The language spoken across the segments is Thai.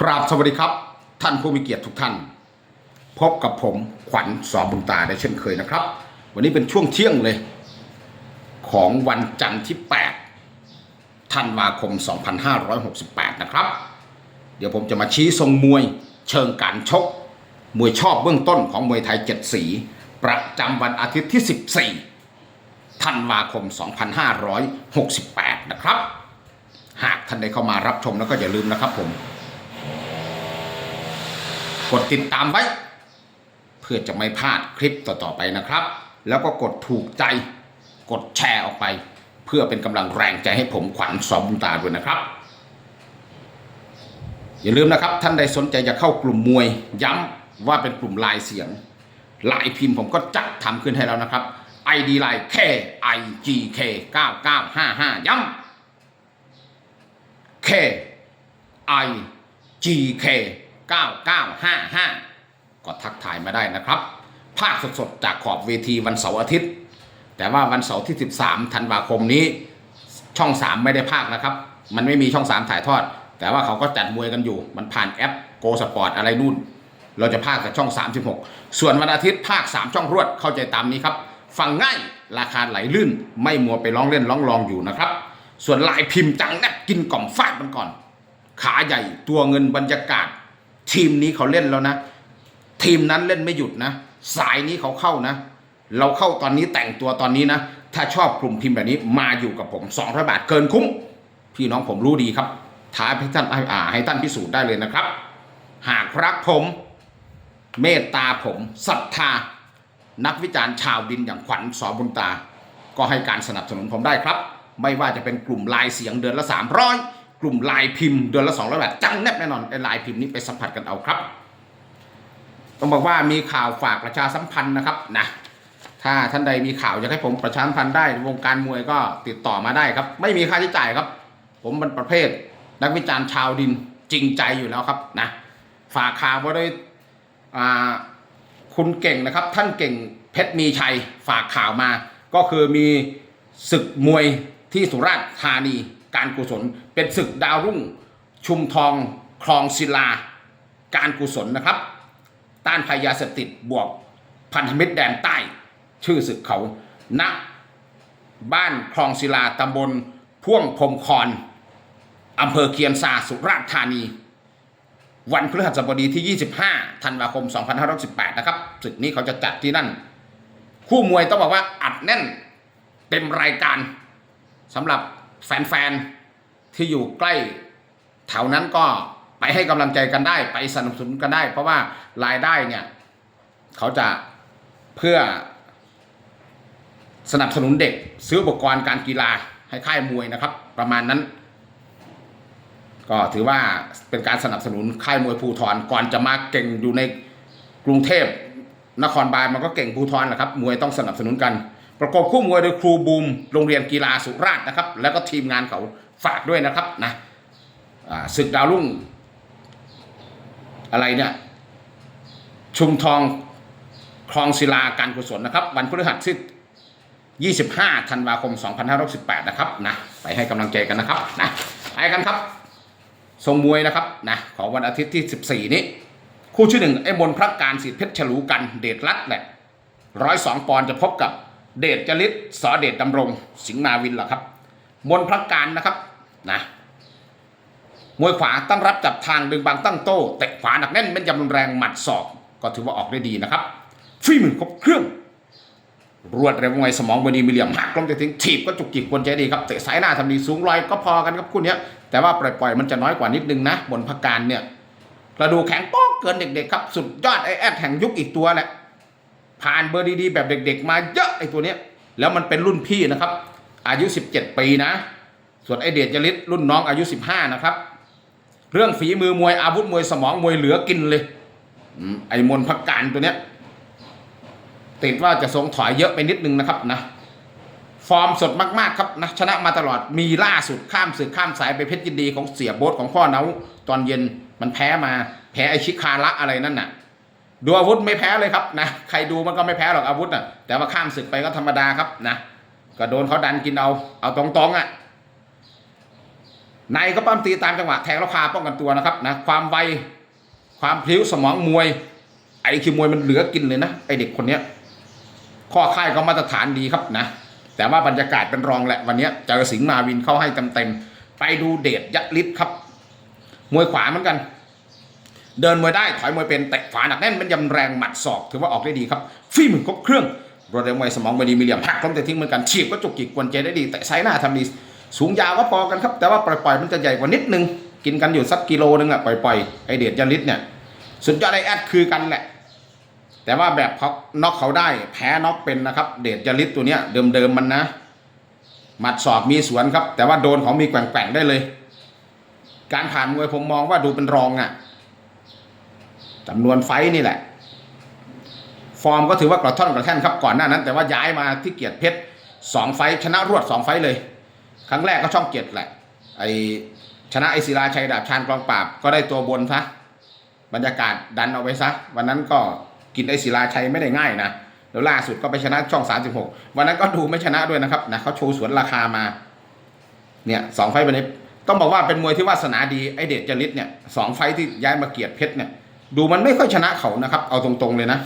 กราบสวัสดีครับ ท่านผู้มีเกียรติทุกท่าน พบกับผมขวัญสอบุญตาได้เช่นเคยนะครับ วันนี้เป็นช่วงเที่ยงเลย ของวันจันทร์ที่ 8 ธันวาคม 2568 นะครับ เดี๋ยวผมจะมาชี้ทรงมวยเชิงการชก มวยชอบเบื้องต้นของมวยไทย 7 สี ประจำวันอาทิตย์ที่ 14 ธันวาคม 2568 นะครับ หากท่านได้เข้ามารับชมแล้วก็อย่าลืมนะครับผม กดติดตามไว้ เพื่อจะไม่พลาดคลิปต่อๆไปนะครับ แล้วก็กดถูกใจ กดแชร์ออกไป เพื่อเป็นกำลังแรงใจให้ผมขวัญสอมบุญตาด้วยนะครับ อย่าลืมนะครับท่านใดสนใจจะเข้ากลุ่มมวยย้ำว่าเป็นกลุ่มลายเสียงลายพิมพ์ผมก็จัดทำขึ้นให้แล้วนะครับ ID ไลน์ K I G K 9955 ย้ำ K I G K 9955 ก็ทักทายมาได้นะครับ ภาคสดๆ จากขอบเวทีวันเสาร์อาทิตย์ แต่ว่าวันเสาร์ที่ 13 ธันวาคมนี้ช่อง 3 ไม่ได้ภาคนะครับ มันไม่มีช่อง 3 ถ่ายทอด แต่ว่าเขาก็จัดมวยกันอยู่ มันผ่านแอปโกสปอร์ตอะไรนู่น เราจะภาคกับช่อง 36 ส่วนวันอาทิตย์ภาค 3 ช่องรวดเข้าใจตามนี้ครับฟังง่ายราคาไหลลื่น ไม่มัวไปร้องเล่นร้องรองอยู่นะครับ ส่วนลายพิมพ์จังแนบกินกล่อมฟาดมันก่อน ขาใหญ่ตัวเงินบรรยากาศ ทีมนี้เขาเล่นแล้วนะ ทีมนั้นเล่นไม่หยุดนะ สายนี้เขาเข้านะ เราเข้าตอนนี้แต่งตัวตอนนี้นะ ถ้าชอบกลุ่มพิมพ์แบบนี้มาอยู่กับผม200บาทเกินคุ้ม พี่น้องผมรู้ดีครับท้าให้ท่านอ่าให้ท่านพิสูจน์ได้เลยนะครับ หากรักผม เมตตาผมศรัทธา นักวิจารณ์ชาวดินอย่างขวัญสอบุญตา ก็ให้การสนับสนุนผมได้ครับ ไม่ว่าจะเป็นกลุ่มลายเสียงเดือนละ300 กลุ่มลายพิมพ์เดือนละ200บาทจังแนบแน่นอนไอ้ลายพิมพ์นี้ไปสัมผัสกันเอาครับ ต้องบอกว่ามีข่าวฝากประชาสัมพันธ์นะครับนะถ้าท่านใดมีข่าวอยากให้ผมประชาสัมพันธ์ได้วงการมวยก็ติดต่อมาได้ครับ ไม่มีค่าใช้จ่ายครับ ผมเป็นประเภท นักวิจารณ์ชาวดินจริงใจอยู่แล้วครับนะฝากข่าวไว้ด้วยคุณเก่งนะครับ ท่านเก่งเพชรมีชัยฝากข่าวมา ก็คือมีศึกมวยที่สุราษฎร์ธานี การกุศล เป็นศึกดาวรุ่ง ชุมทองคลองศิลา การกุศลนะครับ ต้านภัยาเสพติดบวกพันธมิตรแดนใต้ ชื่อศึกเขาณบ้านคลองศิลาตำบลพ่วงพรมคอนอำเภอเคียนซาสุราษฎร์ธานี วันพฤหัสบดีที่ 25 ธันวาคม 2518 นะครับศึกนี้เขาจะจัดที่นั่น คู่มวยต้องบอกว่าอัดแน่นเต็มรายการสำหรับ แฟนๆ ที่อยู่ใกล้แถวนั้นก็ไปให้กำลังใจกันได้ ไปสนับสนุนกันได้ เพราะว่ารายได้เนี่ย เขาจะเพื่อสนับสนุนเด็ก ซื้ออุปกรณ์การกีฬาให้ค่ายมวยนะครับ ประมาณนั้น ก็ถือว่าเป็นการสนับสนุนค่ายมวยภูทรก่อนจะมาเก่งอยู่ในกรุงเทพนครบาลมันก็เก่งภูทรแหละครับมวยต้องสนับสนุนกัน ประกอบคู่มวยโดยครูบูมโรงเรียนกีฬาสุราษฎร์นะครับ แล้วก็ทีมงานเขาฝากด้วยนะครับนะศึกดาวรุ่ง อะไรเนี่ย ชุมทองคลองศิลาการกุศลนะครับ วันพฤหัสที่25ธันวาคม 2518นะครับนะไปให้กำลังใจกันนะครับนะไปกันครับทรงมวยนะครับนะของวันอาทิตย์ที่ 14 นี้ คู่ชื่อหนึ่งไอ้มนพระการสิทธิเพชรฉลูกันเดชรัตแหละร้อยสองปอนด์จะพบกับ เดชจริตสอเดชดำรง สิงห์นาวินเหรอครับ มนพระการนะครับนะมวยขวาตั้งรับจับทางดึงบางตั้งโต้เตะขวาหนักแน่นเป็นยำรุนแรงหมัดศอก ก็ถือว่าออกได้ดีนะครับฝีมือครบเครื่อง รวดเร็วไวสมองบดีมีเหลี่ยมหักลงจะทิ้งถีบก็จุกจิกควรใจดีครับเตะซ้ายหน้าทำดีสูงลอยก็พอกันครับคู่นี้แต่ว่าปล่อยๆมันจะน้อยกว่านิดนึงนะบนพักการเนี่ยกระดูแข็งป๊กเกินเด็กๆครับสุดยอดไอแอดแห่งยุคอีกตัวแหละ ผ่านเบอร์ดีๆแบบเด็ก ๆ มาเยอะไอ้ตัวเนี้ยแล้วมันเป็นรุ่นพี่นะครับ อายุ 17 ปีนะ ส่วนไอเดชจริตรุ่นน้องอายุ 15 นะครับ เรื่องฝีมือมวยอาวุธมวยสมองมวยเหลือกินเลยไอ้มนพักการตัวเนี้ยติดว่าจะทรงถอยเยอะไปนิดนึงนะครับนะฟอร์มสดมากๆครับนะชนะมาตลอดมีล่าสุดข้ามศึกข้ามสายไปเพชรยินดีของเสียโบ๊ทของพ่อเนาตอนเย็นมันแพ้มาแพ้ไอชิคาระอะไรนั่นน่ะ ดูอาวุธไม่แพ้เลยครับนะใครดูมันก็ไม่แพ้หรอกอาวุธน่ะแต่ว่าข้ามศึกไปก็ธรรมดาครับนะก็โดนเขาดันกินเอา เอาตรงๆอะในก็ปั้มตีตามจังหวะแทงแล้วคาป้องกันตัวนะครับนะความไวความพลิ้วสมองมวย ไอคิวมวยมันเหลือกินเลยนะไอเด็กคนเนี้ยข้อค่ายก็มาตรฐานดีครับนะแต่ว่าบรรยากาศเป็นรองแหละวันนี้เจอสิงห์มาวินเข้าให้เต็มๆไปดูเดชยัดฤทธิ์ครับ มวยขวาเหมือนกัน เดินมวยได้ถอยมวยเป็นเตะขวาหนักแน่นมันยำแรงหมัดศอกถือว่าออกได้ดีครับฝีมือครบเครื่องรวดเร็วมวยสมองบดีมีเหลี่ยมหักล้มแต่ทิ้งเหมือนกันฉีบก็จุกจิกกวนใจได้ดีแต่ไซส์หน้าทำดีสูงยาวก็พอกันครับ แต่ว่าปล่อยๆมันจะใหญ่กว่านิดนึง กินกันอยู่สักกิโลนึงอะปล่อยๆไอเดชยันฤทธิ์เนี่ยสุดยอดไอแอดคือกันแหละ แต่ว่าแบบเขาน็อกเขาได้แพ้น็อกเป็นนะครับ เดชยฤทธิ์ตัวเนี้ยเดิมๆมันนะหมัดศอกมีสวนครับ แต่ว่าโดนของมีแกว่งๆได้เลย การผ่านมวยผมมองว่าดูเป็นรองอะ จำนวนไฟนี่แหละ ฟอร์มก็ถือว่ากระท่อนกระแท่นครับก่อนหน้านั้น แต่ว่าย้ายมาที่เกียรติเพชรสองไฟชนะรวดสองไฟเลย ครั้งแรกก็ช่องเกียรติแหละไอชนะไอศิลาชัยดาบชานกองปราบก็ได้ตัวบนซะบรรยากาศดันเอาไว้ซะวันนั้นก็กินไอศิลาชัยไม่ได้ง่ายนะแล้วล่าสุดก็ไปชนะช่อง 36 วันนั้นก็ดูไม่ชนะด้วยนะครับนะเขาโชว์สวนราคามา เนี่ยสองไฟต์วันนี้ต้องบอกว่าเป็นมวยที่วาสนาดีไอเดชจริตเนี่ยสองไฟที่ย้ายมาเกียรติเพชรเนี่ย ดูมันไม่ค่อยชนะเขานะครับ เอาตรงๆเลยนะ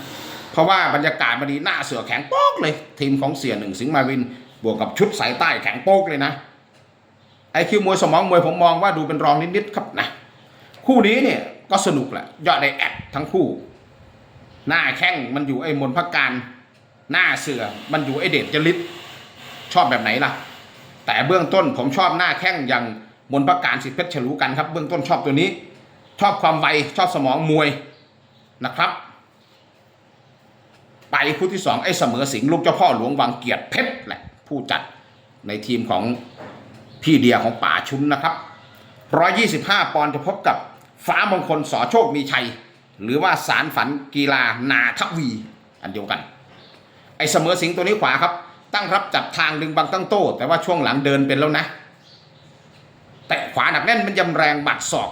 เพราะว่าบรรยากาศมันดีหน้าเสือแข็งโป๊กเลย ทีมของเสียหนึ่งสิงห์มาวิน บวกกับชุดสายใต้แข็งโป๊กเลยนะไอคิวมวยสมองมวยผมมองว่าดูเป็นรองนิดๆครับนะคู่นี้เนี่ยก็สนุกแหละยอดไอแอดทั้งคู่ หน้าแข้งมันอยู่ไอ้มนพักการหน้าเสือมันอยู่ไอเดชจริตชอบแบบไหนล่ะ แต่เบื้องต้นผมชอบหน้าแข้งอย่างมนพักการสิทธิเพชรฉลูกันครับ เบื้องต้นชอบตัวนี้ ชอบความไวชอบสมองมวยนะครับ ไปคู่ที่สองไอ้เสมอสิงลูกเจ้าพ่อหลวงวังเกียรติเพชรแหละผู้จัดในทีมของพี่เดียของป่าชุนนะครับ125 ปอนด์จะพบกับฟ้ามงคลสอโชคมีชัย หรือว่าสารฝันกีฬานาทวี อันเดียวกัน ไอ้เสมอสิงตัวนี้ขวาครับ ตั้งรับจับทางดึงบังตั้งโต้แต่ว่าช่วงหลังเดินเป็นแล้วนะ แต่ขวาหนักแน่นมันยำแรงบัดศอก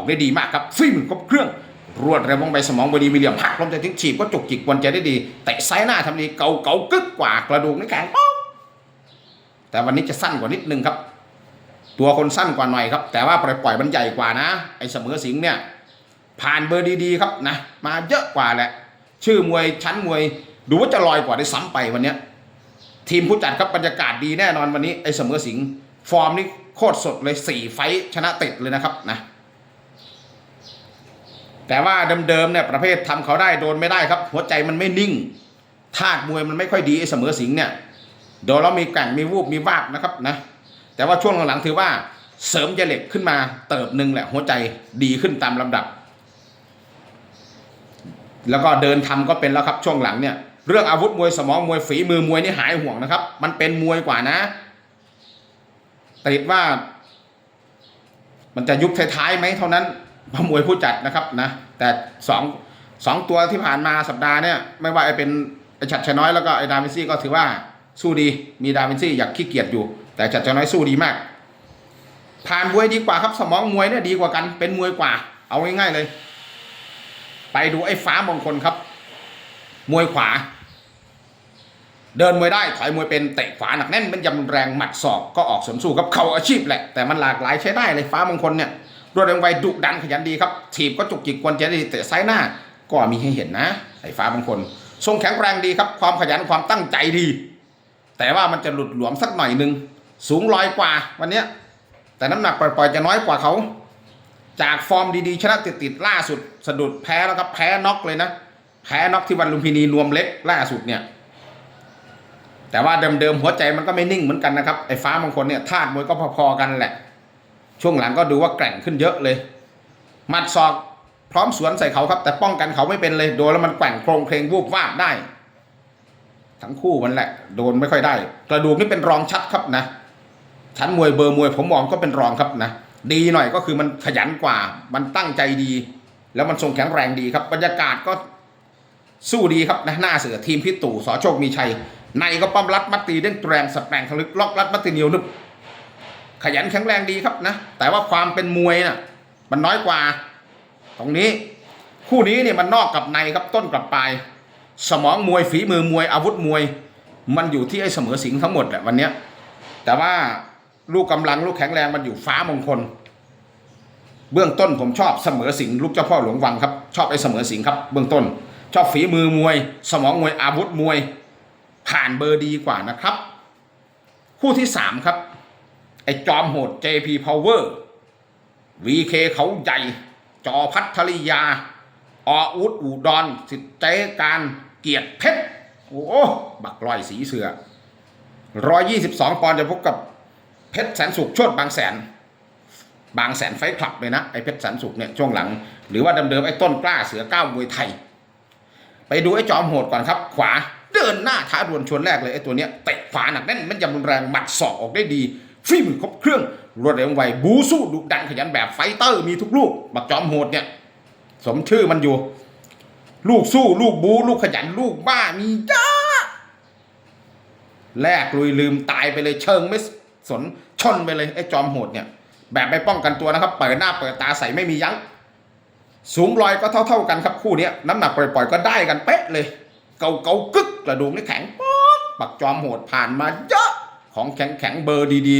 ออกได้ดีมากครับฟิมือครบเครื่อง รวดเร็ววงไปสมองบดีมีเหลี่ยมหักลมจะทิ้งฉีบก็จุกจิกวนใจได้ดีแต่ซ้ายหน้าทำดีเกาเกากึกกว่ากระดูกนี่แข็งแต่วันนี้จะสั้นกว่านิดนึงครับ ตัวคนสั้นกว่าหน่อยครับ แต่ว่าปล่อยปล่อยมันใหญ่กว่านะ ไอ้เสมอสิงเนี่ย ผ่านเบอร์ดีๆครับนะ มาเยอะกว่าแหละ ชื่อมวยชั้นมวย ดูว่าจะลอยกว่าได้ซ้ำไปวันเนี้ยทีมผู้จัดครับบรรยากาศดีแน่นอนวันนี้ไอ้เสมอสิงฟอร์มนี่โคตรสดเลยสี่ไฟชนะติดเลยนะครับนะ แต่ว่าเดิมๆเนี่ยประเภททำเขาได้โดนไม่ได้ครับ หัวใจมันไม่นิ่งธาตุมวยมันไม่ค่อยดีเสมอสิงเนี่ยโดนแล้วมีแก่งมีวูบมีวาบนะครับนะแต่ว่าช่วงหลังๆถือว่าเสริมยาเหล็กขึ้นมาเติบหนึ่งแหละหัวใจดีขึ้นตามลำดับ แล้วก็เดินทำก็เป็นแล้วครับช่วงหลังเนี่ยเรื่องอาวุธมวยสมองมวยฝีมือมวยนี่หายห่วงนะครับ มันเป็นมวยกว่านะติดว่า มันจะยุบท้ายๆไหมเท่านั้น มวยผู้จัดนะครับนะแต่สองสองตัวที่ผ่านมาสัปดาห์เนี่ยไม่ว่าไอเป็นไอฉัดชน้อยแล้วก็ไอดาวินซี่ก็ถือว่าสู้ดีมีดาวินซี่อยากขี้เกียจอยู่ แต่ฉัดชน้อยสู้ดีมาก ผ่านมวยดีกว่าครับสมองมวยเนี่ยดีกว่ากันเป็นมวยกว่า เอาง่ายๆเลย ไปดูไอ้ฟ้ามงคลครับ มวยขวา เดินมวยได้ถอยมวยเป็นเตะขวาหนักแน่นเป็นยำแรงหมัดศอกก็ออกสวนสู้ครับเข่าอาชีพแหละแต่มันหลากหลายใช้ได้เลยฟ้ามงคลเนี่ย รวดเร็วไวดุดันขยันดีครับถีบก็จุกจิกกวนใจดีเตะซ้ายหน้าก็มีให้เห็นนะไอ้ฟ้ามงคลทรงแข็งแรงดีครับ ความขยันความตั้งใจดี แต่ว่ามันจะหลุดหลวมสักหน่อยหนึ่งสูงลอยกว่าวันเนี้ยแต่น้ำหนักปล่อยๆจะน้อยกว่าเขา จากฟอร์มดีๆชนะติดๆล่าสุดสะดุดแพ้แล้วครับแพ้น็อกเลยนะแพ้น็อกที่วันลุมพินีนวมเล็กล่าสุดเนี่ยแต่ว่าเดิมๆหัวใจมันก็ไม่นิ่งเหมือนกันนะครับไอ้ฟ้ามงคลเนี่ยธาตุมวยก็พอๆกันแหละ ช่วงหลังก็ดูว่าแกร่งขึ้นเยอะเลยหมัดศอกพร้อมสวนใส่เขาครับ แต่ป้องกันเขาไม่เป็นเลยโดนแล้วมันแกว่งโครงเพลงวูบวาบได้ ทั้งคู่มันแหละ โดนไม่ค่อยได้ กระดูกนี่เป็นรองชัดครับนะชั้นมวยเบอร์มวยผมมองก็เป็นรองครับนะดีหน่อยก็คือมันขยันกว่า มันตั้งใจดี แล้วมันทรงแข็งแรงดีครับ บรรยากาศก็สู้ดีครับนะหน้าเสือทีมพิตู่สอโชคมีชัย ในก็ปั้มรัดมัดตีเด้งแรงสแปงทะลึกล็อกรัดมัดตีเหนียวนึบ ขยันแข็งแรงดีครับนะแต่ว่าความเป็นมวยน่ะมันน้อยกว่า ตรงนี้ คู่นี้เนี่ยมันนอกกับในครับต้นกับปลายสมองมวยฝีมือมวยอาวุธมวย มันอยู่ที่ไอ้เสมอสิงทั้งหมดแหละวันเนี้ยแต่ว่าลูกกำลังลูกแข็งแรงมันอยู่ฟ้ามงคล เบื้องต้นผมชอบเสมอสิงลูกเจ้าพ่อหลวงวังครับชอบไอ้เสมอสิงครับ เบื้องต้น ชอบฝีมือมวย สมองมวยอาวุธมวย ผ่านเบอร์ดีกว่านะครับ คู่ที่สามครับ ไอ้จอมโหด JP Power VK เขาใหญ่ จอพัทริยา ออุดอุดรสิทธิเจการเกียรติเพชร โอ้บักลอยสีเสือร้อยยี่สิบสองปอนด์จะพบกับเพชรแสนสุขชดบางแสน บางแสนไฟคลับเลยนะ ไอ้เพชรแสนสุขเนี่ยช่วงหลัง หรือว่าเดิมๆไอ้ต้นกล้าเสือก้าวมวยไทย ไปดูไอ้จอมโหดก่อนครับ ขวาเดินหน้าท้าดวลชวนแรกเลยไอ้ตัวเนี้ยเตะขวาหนักแน่นมันยำรุนแรงหมัดศอกออกได้ดี ฝีมือครบเครื่องรวดเร็วไวบูสู้ดุดันขยันแบบไฟเตอร์มีทุกลูกบักจอมโหดเนี่ยสมชื่อมันอยู่ ลูกสู้ลูกบูลูกขยันลูกบ้ามีจ้าแลกลุยลืมตายไปเลยเชิงไม่สนชนไปเลยไอ้จอมโหดเนี่ย แบบไม่ป้องกันตัวนะครับ เปิดหน้าเปิดตาใส่ไม่มียั้งสูงลอยก็เท่าๆกันครับคู่เนี้ยน้ำหนักปล่อยๆก็ได้กันเป๊ะเลย เกาเกากึกกระดูกนี่แข็งป๊อกปักจอมโหดผ่านมาเยอะ ของแข็งแข็งเบอร์ดี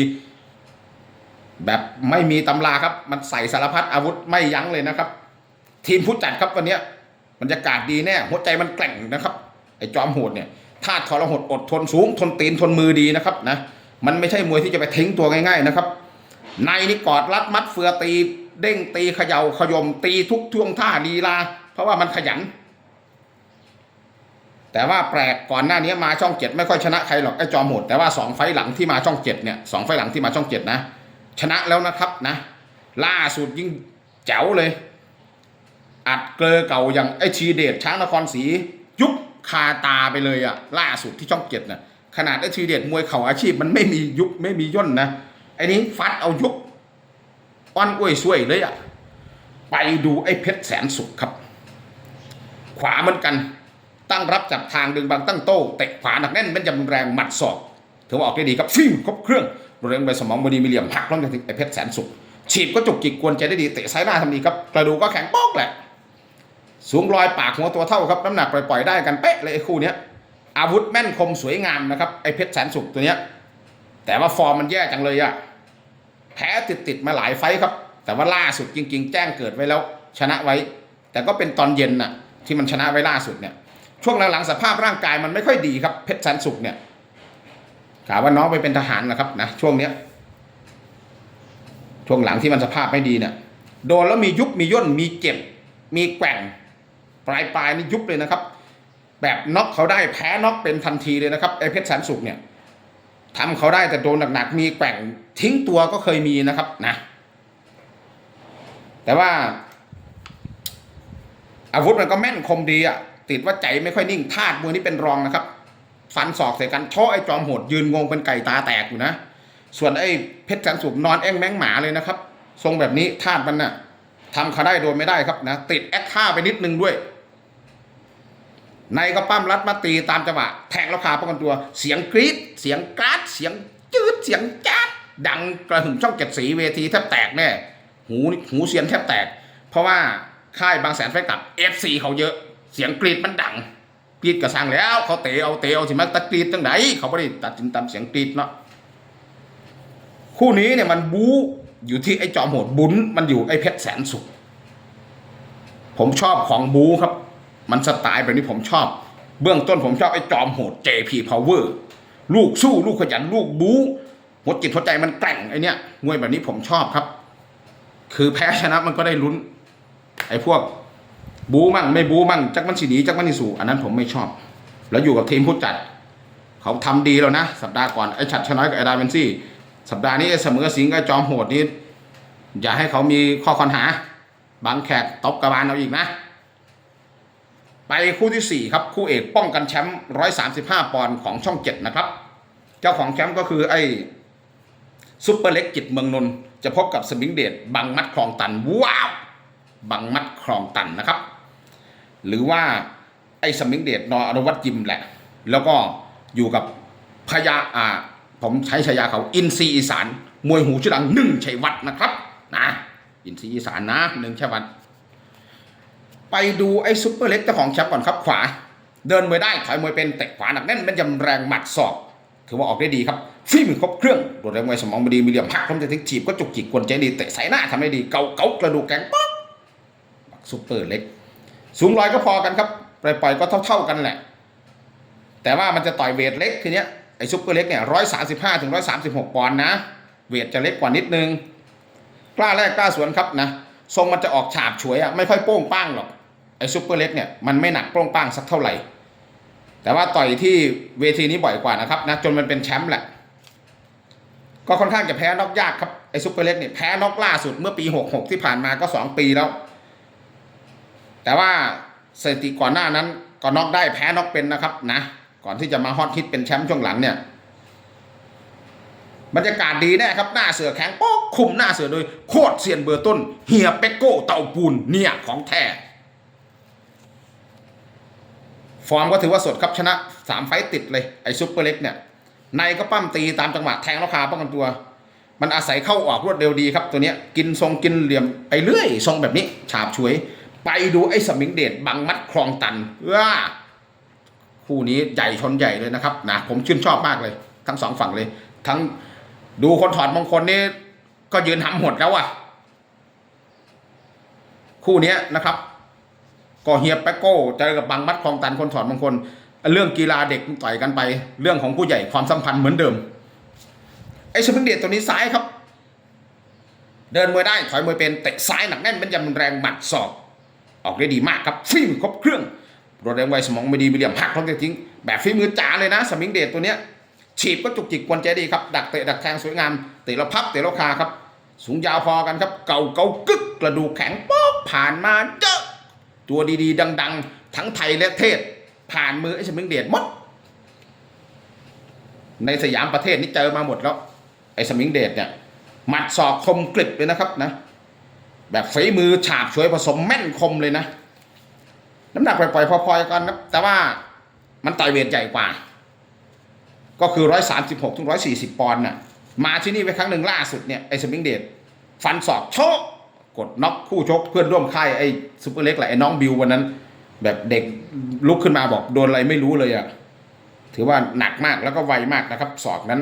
ๆ แบบไม่มีตำราครับ มันใส่สารพัดอาวุธไม่ยั้งเลยนะครับ ทีมผู้จัดครับวันนี้บรรยากาศดีแน่หัวใจมันแกร่งนะครับไอ้จอมโหดเนี่ยถ้าทรหดอดทนสูง ทนตีนทนมือดีนะครับนะมันไม่ใช่มวยที่จะไปทิ้งตัวง่ายๆนะครับในนี่กอดรัดมัดเฟือตีเด้งตีเขย่าขยมตีทุกท่วงท่าลีลา เพราะว่ามันขยัน แต่ว่าแปลกก่อนหน้านี้มาช่องเจ็ดไม่ค่อยชนะใครหรอกไอ้จอมโหดแต่ว่าสองไฟล์หลังที่มาช่องเจ็ดเนี่ยสองไฟล์หลังที่มาช่องเจ็ดนะ ชนะแล้วนะครับนะ ล่าสุดยิ่งแจ๋วเลย อัดเกลอเก่าอย่างไอ้ชีเดชช้างนครศรียุบคาตาไปเลยอะล่าสุดที่ช่องเจ็ดน่ะขนาดไอ้ชีเดชมวยเข่าอาชีพมันไม่มียุบไม่มีย่นนะไอ้นี้ฟัดเอายุบอ้อนอ้วยช่วยเลยอะไปดูไอ้เพชรแสนสุขครับ ขวาเหมือนกัน ตั้งรับจับทางดึงบางตั้งโต้เตะขวาหนักแน่นเป็นยำแรงหมัดศอกถือว่าออกได้ดีครับฟิวครบเครื่องเร่งไปสมองบดีมีเหลี่ยมหักล้มจนถึงไอเพชรแสนสุขฉีดก็จุกจิกกวนใจได้ดีเตะซ้ายหน้าทำดีครับกระดูกก็แข็งโป๊กแหละสูงลอยปากหัวตัวเท่าครับน้ำหนักปล่อยๆได้กันเป๊ะเลยไอ้คู่เนี้ยอาวุธแม่นคมสวยงามนะครับไอเพชรแสนสุขตัวเนี้ยแต่ว่าฟอร์มมันแย่จังเลยอะแพ้ติดติดๆมาหลายไฟครับ แต่ว่าล่าสุดจริง ๆ แจ้งเกิดไว้แล้วชนะไว้ แต่ก็เป็นตอนเย็นน่ะที่มันชนะไว้ล่าสุดเนี่ย ช่วงหลังๆสภาพร่างกายมันไม่ค่อยดีครับเพชรแสนสุขเนี่ยกล่าวว่าน้องไปเป็นทหารนะครับนะช่วงเนี้ยช่วงหลังที่มันสภาพไม่ดีเนี่ยโดนแล้วมียุบมีย่นมีเจ็บ มีแกว่ง ปลายปลายนี่ยุบเลยนะครับ แบบน็อกเขาได้แพ้น็อกเป็นทันทีเลยนะครับไอเพชรแสนสุขเนี่ยทำเขาได้แต่โดนหนักๆมีแกว่งทิ้งตัวก็เคยมีนะครับนะแต่ว่า อาวุธมันก็แม่นคมดีอะ ติดว่าใจไม่ค่อยนิ่งธาตุมวยนี่เป็นรองนะครับฟันศอกใส่กันโชไอ้จอมโหดยืนงงเป็นไก่ตาแตกอยู่นะ ส่วนไอ้เพชรแสนสุขนอนแอ้งแมงหมาเลยนะครับ ทรงแบบนี้ธาตุมันน่ะทำเขาได้โดยไม่ได้ครับนะ ติดแอคท่าไปนิดนึงด้วย ในก็ปั้มรัดมาตีตามจังหวะแทงแล้วคาป้องกันตัว เสียงกรี๊ดเสียงกราดเสียงจืดเสียงจัดดังกระหึ่มช่องเจ็ดสีเวทีแทบแตกแน่หูหูเสียนแทบแตก เพราะว่าค่ายบางแสนไฟกลับ FC เขาเยอะ เสียงกรีดมันดังกรีดกระสังแล้ว เขาเตะเอาเตะเอาสิมาตะกรีดตั้งไหนเขาไม่ได้ตัดสินตามเสียงกรีดเนาะคู่นี้เนี่ยมันบู๊อยู่ที่ไอ้จอมโหดบุญมันอยู่ไอ้เพชรแสนสุข ผมชอบของบู๊ครับ มันสไตล์แบบนี้ผมชอบ เบื้องต้นผมชอบไอ้จอมโหด JP Power ลูกสู้ลูกขยันลูกบู๊หัวจิตหัวใจมันแกร่งไอเนี้ยมวยแบบนี้ผมชอบครับ คือแพ้ชนะมันก็ได้ลุ้น ไอ้พวก บูมั่งไม่บูมั่งจักมันสีหนีจักมันสีสู่อันนั้นผมไม่ชอบ แล้วอยู่กับทีมผู้จัด เขาทำดีแล้วนะ สัปดาห์ก่อนไอ้ฉัดชน้อยกับไอ้ดาเวนซี่ สัปดาห์นี้ไอ้เสมอสิงห์กับไอ้จอมโหดนี่อย่าให้เขามีข้อคอนหา บางแขกตบกระบาลเอาอีกนะ ไปคู่ที่ 4 ครับ คู่เอกป้องกันแชมป์135 ปอนด์ของช่องเจ็ดนะครับ เจ้าของแชมป์ก็คือไอ้ซุปเปอร์เล็กจิตเมืองนนท์จะพบกับสมิงเดชบังมัดคลองตันว้าวบังมัดคลองตันนะครับ หรือว่าไอ้สมิงเดชนออนุวัตยิมแหละ แล้วก็อยู่กับพญาอ่าผมใช้ฉายาเขาอินซีอีสานมวยหูชื่อดังหนึ่งชัยวัฒน์นะครับนะอินซีอีสานนะหนึ่งชัยวัฒน์ไปดูไอ้ซุปเปอร์เล็กเจ้าของแชมป์ก่อนครับขวา เดินมวยได้ถอยมวยเป็นเตะขวาหนักแน่นเป็นยำแรงหมัดศอกถือว่าออกได้ดีครับฟิล์มครบเครื่องรวดเร็วไวสมองบดีมีเหลี่ยมหักพร้อมจะทิ้งจีบก็จุกจิกกวนใจดีเตะใส่หน้าทำได้ดีเกาเกากระดูกแกงป๊อกซุปเปอร์เล็ก สูงร้อยก็พอกันครับปล่อยๆก็เท่าๆกันแหละ แต่ว่ามันจะต่อยเวทเล็กทีเนี้ยไอ้ซุปเปอร์เล็กเนี่ยร้อยสาสิบห้าถึงร้อยสามสิบหกปอนด์นะ เวทจะเล็กกว่านิดนึง กล้าแรกกล้าสวนครับนะ ทรงมันจะออกฉาบฉวยอะไม่ค่อยโป้งป้างหรอก ไอ้ซุปเปอร์เล็กเนี่ยมันไม่หนักโป้งป้างสักเท่าไหร่ แต่ว่าต่อยที่เวทีนี้บ่อยกว่านะครับนะจนมันเป็นแชมป์แหละ ก็ค่อนข้างจะแพ้นอกยากครับไอ้ซุปเปอร์เล็กเนี่ยแพ้นอกล่าสุดเมื่อปี66ที่ผ่านมาก็2ปีแล้ว แต่ว่าสถิติก่อนหน้านั้นก็น็อกได้แพ้น็อกเป็นนะครับนะก่อนที่จะมาฮอตฮิตเป็นแชมป์ช่วงหลังเนี่ยบรรยากาศดีแน่ครับหน้าเสือแข็งโป๊กคุมหน้าเสือโดยโคตรเซียนเบอร์ต้นเฮียเป็กโก้เต่าปูนเนี่ยของแท้ฟอร์มก็ถือว่าสดครับชนะ 3 ไฟต์ติดเลยไอ้ซุปเปอร์เล็กเนี่ยในก็ปั้มตีตามจังหวะแทงราคาป้องกันตัว มันอาศัยเข้าออกรวดเร็วดีครับตัวเนี้ยกินทรงกินเหลี่ยมไปเรื่อยทรงแบบนี้ฉาบฉวย ไปดูไอ้สมิงเดชบังมัดคลองตันว้าคู่นี้ใหญ่ชนใหญ่เลยนะครับนะผมชื่นชอบมากเลย ทั้งสองฝั่งเลย ทั้งดูคนถอดมงคลนี่ก็ยืนทำหดแล้วอะคู่นี้นะครับ ก็เฮียแปกโก้เจอกับบังมัดคลองตันคนถอดมงคล เรื่องกีฬาเด็กต่อยกันไป เรื่องของผู้ใหญ่ความสัมพันธ์เหมือนเดิม ไอ้สมิงเดชตัวนี้ซ้ายครับเดินมวยได้ถอยมวยเป็นเตะซ้ายหนักแน่นเป็นยำแรงหมัดศอก ออกได้ดีมากครับฟิล์มครบเครื่องรวดเร็วไวสมองไม่ดีไม่เหลี่ยมหักพร้อมจะทิ้งแบบฝีมือจ๋าเลยนะสมิงเดชตัวเนี้ยฉีบก็จุกจิกกวนใจดีครับ ดักเตะดักแทงสวยงามเตะล้วพับเตะล้วคาครับ สูงยาวพอกันครับ เก่าเก่ากึกกระดูกแข็งป๊อกผ่านมาเยอะตัวดีๆ ดัง ๆ ทั้งไทยและเทศ ผ่านมือไอ้สมิงเดชหมด ในสยามประเทศนี่เจอมาหมดแล้ว ไอ้สมิงเดชเนี่ยหมัดศอกคมกริบเลยนะครับนะ แบบฝีมือฉาบฉวยผสมแม่นคมเลยนะ น้ำหนักปล่อยๆพอๆกันครับ แต่ว่ามันต่อยเวทใหญ่กว่า ก็คือ136ถึง140ปอนด์น่ะ มาที่นี่ไปครั้งหนึ่งล่าสุดเนี่ยไอ้สมิงเดชฟันศอกโชกกดน็อกคู่ชกเพื่อนร่วมค่ายไอ้ซูเปอร์เล็กแหละไอ้น้องบิววันนั้น แบบเด็กลุกขึ้นมาบอกโดนอะไรไม่รู้เลยอะถือว่าหนักมากแล้วก็ไวมากนะครับศอกนั้น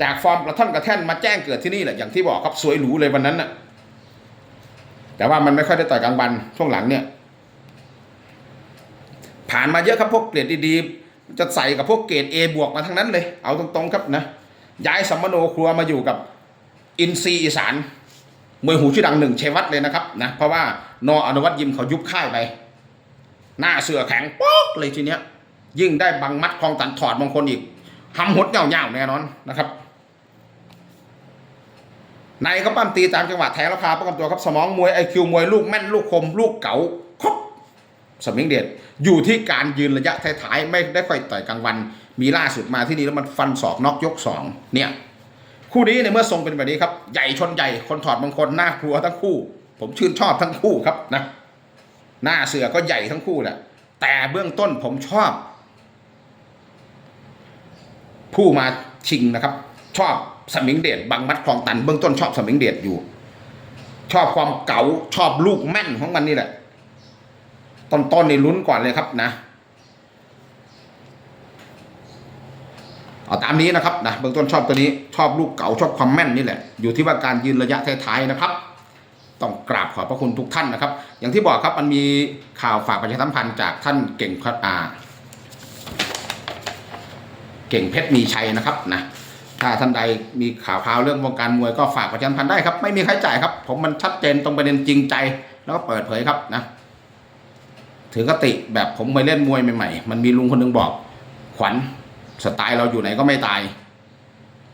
จากฟอร์มกระท่อนกระแท่นมาแจ้งเกิดที่นี่แหละอย่างที่บอกครับสวยหรูเลยวันนั้นน่ะ แต่ว่ามันไม่ค่อยได้ต่อยกลางวันช่วงหลังเนี่ย ผ่านมาเยอะครับพวกเกรดดีๆ จะใส่กับพวกเกรด A บวกมาทั้งนั้นเลย เอาตรงๆครับนะย้ายสัมมโนครัวมาอยู่กับอินซีอีสานมวยหูชื่อดังหนึ่งเชวัตเลยนะครับนะเพราะว่านออนุวัตยิมเขายุบค่ายไป หน้าเสือแข็งป๊อกเลยทีเนี้ย ยิ่งได้บังมัดคลองตันถอดบางคนอีกหำหดเงาๆแน่นอนนะครับ ในก็ปั้มตีตามจังหวะแทงราคาป้องกันตัวครับสมองมวยไอคิวมวยลูกแม่นลูกคม ลูกเก๋าครบสมิงเดชอยู่ที่การยืนระยะท้ายๆไม่ได้ค่อยต่อยกลางวัน มีล่าสุดมาที่นี่แล้วมันฟันศอกนอกยกสองเนี่ย คู่นี้ในเมื่อทรงเป็นแบบนี้ครับ ใหญ่ชนใหญ่คนถอดบางคนหน้ากลัวทั้งคู่ ผมชื่นชอบทั้งคู่ครับนะหน้าเสือก็ใหญ่ทั้งคู่แหละแต่เบื้องต้นผมชอบ ผู้มาชิงนะครับ ชอบ สมิงเดชบางมัดคลองตันเบื้องต้นชอบสมิงเดชอยู่ ชอบความเก๋าชอบลูกแม่นของมันนี่แหละต้นๆนนี่ลุ้นก่อนเลยครับนะเอาตามนี้นะครับนะเบื้องต้นชอบตัวนี้ชอบลูกเก๋าชอบความแม่นนี่แหละ อยู่ที่ว่าการยืนระยะท้ายๆนะครับ ต้องกราบขอบพระคุณทุกท่านนะครับ อย่างที่บอกครับมันมีข่าวฝากประชาสัมพันธ์จากท่านเก่งพัฒอาเก่งเพชรมีชัยนะครับนะ ถ้าท่านใดมีข่าวคราวเรื่องวงการมวยก็ฝากประชาสัมพันธ์ได้ครับ ไม่มีใครจ่ายครับ ผมมันชัดเจนตรงประเด็นจริงใจ แล้วก็เปิดเผยครับนะถือกติแบบผมไปเล่นมวยใหม่ๆ มันมีลุงคนหนึงบอก ขวัญสไตล์เราอยู่ไหนก็ไม่ตาย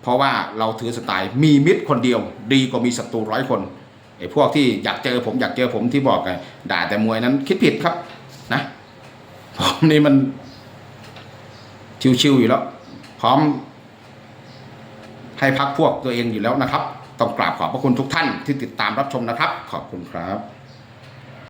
เพราะว่าเราถือสไตล์มีมิตรคนเดียว ดีกว่ามีศัตรูร้อยคนไอ้พวกที่อยากเจอผมอยากเจอผมที่บอกไงด่าแต่มวยนั้นคิดผิดครับนะผมนี่มันชิวๆอยู่แล้ว พร้อม ให้พักพวกตัวเองอยู่แล้วนะครับ ต้องกราบขอบพระคุณทุกท่านที่ติดตามรับชมนะครับ ขอบคุณครับ